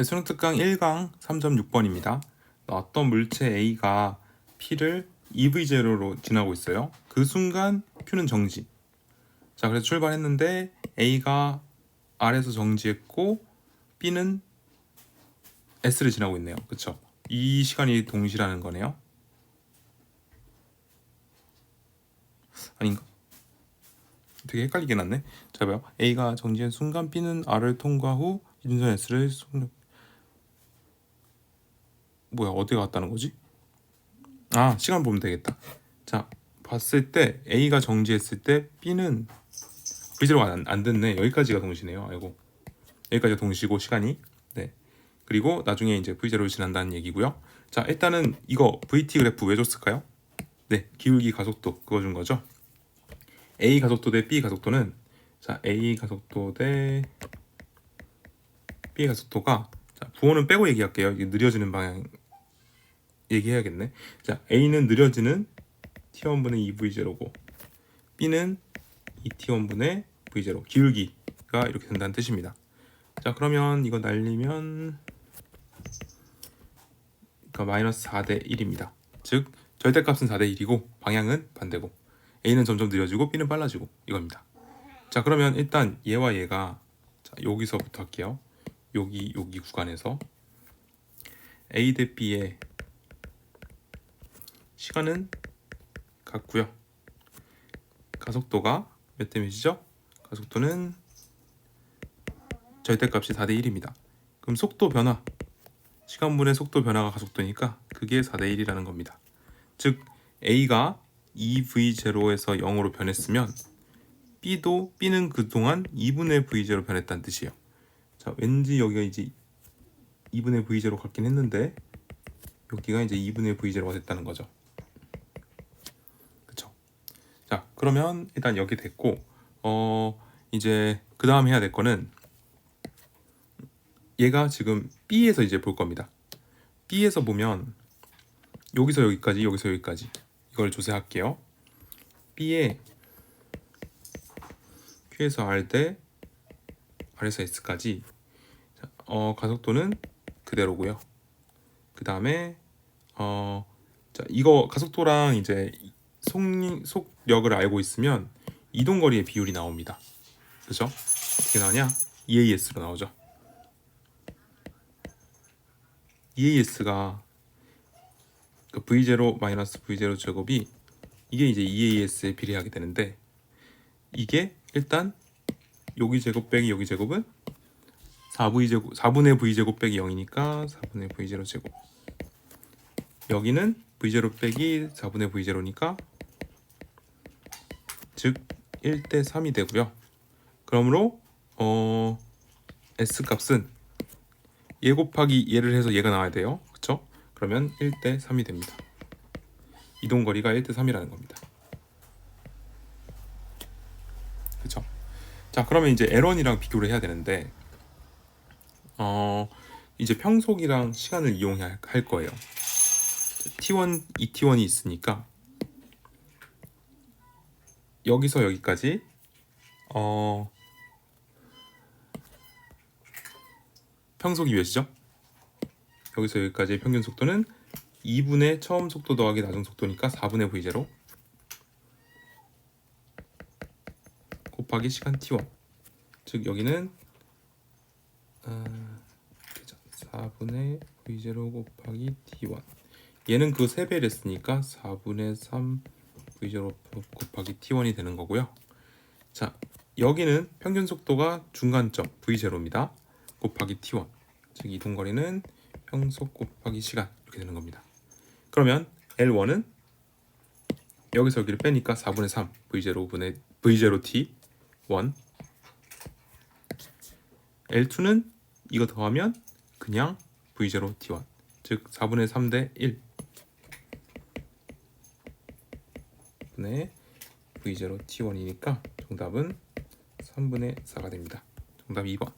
네, 수능 특강 1강 3.6번입니다. 어떤 물체 A가 P를 EV0로 지나고 있어요. 그 순간 Q는 정지. 자, 그래서 출발했는데 A가 R에서 정지했고 B는 S를 지나고 있네요. 그쵸? 이 시간이 동시라는 거네요. 아닌가? 되게 헷갈리게 났네. 자, 봐요. A가 정지한 순간 B는 R을 통과 후 이준선 S를 속력 뭐야 어디가 갔다는 거지? 아 시간 보면 되겠다. 자 봤을 때 A가 정지했을 때 B는 V제로가 안, 안 됐네. 여기까지가 동시네요. 아이고 여기까지가 동시고 시간이 네 그리고 나중에 이제 V0를 지난다는 얘기고요. 자 일단은 이거 VT 그래프 왜 줬을까요? 네 기울기 가속도 그거 준 거죠. A 가속도 대 B 가속도는 자 A 가속도 대 B 가속도가 자 부호는 빼고 얘기할게요. 이게 느려지는 방향 얘기해야겠네. 자 A는 느려지는 T1분의 2V0고 B는 2T1분의 V0 기울기가 이렇게 된다는 뜻입니다. 자 그러면 이거 날리면 그러니까 마이너스 4대 1입니다. 즉 절대값은 4대 1이고 방향은 반대고 A는 점점 느려지고 B는 빨라지고 이겁니다. 자 그러면 일단 얘와 얘가 자, 여기서부터 할게요. 여기 여기 구간에서 A 대 B의 시간은 같고요. 가속도가 몇 대 몇이죠? 가속도는 절대값이 4대 1입니다. 그럼 속도 변화 시간분의 속도 변화가 가속도니까 그게 4대 1이라는 겁니다. 즉 A가 2V0에서 0으로 변했으면 B도 B는 그동안 2분의 V0로 변했다는 뜻이에요. 자, 왠지 여기가 이제 2분의 V0 같긴 했는데 여기가 이제 2분의 V0가 됐다는 거죠. 그쵸? 자, 그러면 일단 여기 됐고 어 이제 그 다음 해야 될 거는 얘가 지금 B에서 이제 볼 겁니다. B에서 보면 여기서 여기까지 여기서 여기까지 이걸 조사할게요. B에 Q에서 R 대 R에서 S까지 자, 어, 가속도는 그대로고요. 그 다음에 어, 자, 이거 가속도랑 이제 속, 속력을 알고 있으면 이동 거리의 비율이 나옵니다. 그죠? 어떻게 나오냐? EAS로 나오죠. EAS가 그 V0 마이너스 V0 제곱이 이게 이제 EAS에 비례하게 되는데 이게 일단 여기 제곱 빼기 여기 제곱은 4V 제곱 4분의 V 제곱 빼기 0이니까 4분의 V0 제곱 여기는 V0 빼기 4분의 V0니까 즉 1대 3이 되고요. 그러므로 어 S 값은 얘 곱하기 얘를 해서 얘가 나와야 돼요. 그쵸? 그러면 1대 3이 됩니다. 이동 거리가 1대 3이라는 겁니다. 그쵸? 자, 그러면 이제 L1이랑 비교를 해야 되는데 어 이제 평속이랑 시간을 이용해야 할 거예요. T1, 2T1이 있으니까 여기서 여기까지? 어 평속이 몇이죠? 여기서 여기까지의 평균 속도는 2분의 처음 속도 더하기 나중 속도니까 4분의 V0 곱하기 시간 T1. 즉 여기는 어, 4분의 V0 곱하기 T1. 얘는 그 3배를 했으니까 4분의 3 V0 곱하기 T1이 되는 거고요. 자 여기는 평균 속도가 중간점 V0입니다. 곱하기 T1 즉 이동거리는 평속 곱하기 시간 이렇게 되는 겁니다. 그러면 L1은 여기서 여기를 빼니까 4분의 3 V0 분의 V0T 1 L2는 이거 더하면 그냥 V0T1 즉 4분의 3 대 1 분의 V0T1이니까 정답은 3분의 4가 됩니다. 정답 2번